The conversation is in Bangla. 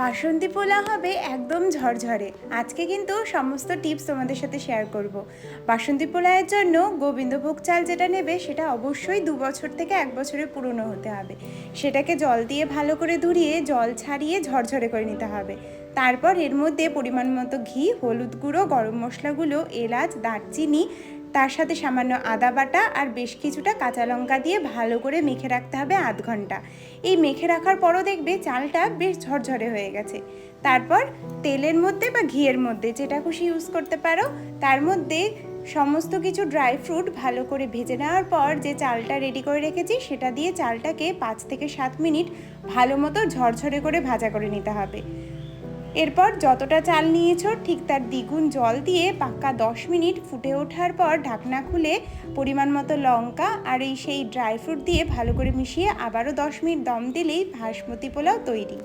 বাসন্তী পোলা হবে একদম ঝরঝরে। আজকে কিন্তু সমস্ত টিপস তোমাদের সাথে শেয়ার করব। বাসন্তী পোলায়ের জন্য গোবিন্দভোগ চাল যেটা নেবে, সেটা অবশ্যই দু বছর থেকে এক বছরের পুরনো হতে হবে। সেটাকে জল দিয়ে ভালো করে ধুরিয়ে জল ছাড়িয়ে ঝরঝরে করে নিতে হবে। তারপর এর মধ্যে পরিমাণ মতো ঘি, হলুদ গুঁড়ো, গরম মশলাগুলো, এলাচ, দারচিনি তার সাথে সামান্য আদা বাটা আর বেশ কিছুটা কাঁচা লঙ্কা দিয়ে ভালো করে মেখে রাখতে হবে আধ ঘণ্টা। এই মেখে রাখার পরও দেখবে চালটা বেশ ঝরঝরে হয়ে গেছে। তারপর তেলের মধ্যে বা ঘিয়ের মধ্যে যেটা খুশি ইউজ করতে পারো, তার মধ্যে সমস্ত কিছু ড্রাই ফ্রুট ভালো করে ভেজে নেওয়ার পর যে চালটা রেডি করে রেখেছি, সেটা দিয়ে চালটাকে পাঁচ থেকে সাত মিনিট ভালো মতো ঝরঝরে করে ভাজা করে নিতে হবে। এরপর যতটা চাল নিয়েছো, ঠিক তার দ্বিগুণ জল দিয়ে পাক্কা দশ মিনিট ফুটে ওঠার পর ঢাকনা খুলে পরিমাণ মতো লঙ্কা আর এই সেই ড্রাই ফ্রুট দিয়ে ভালো করে মিশিয়ে আবারও দশ মিনিট দম দিলেই ভাসমতি পোলাও তৈরি।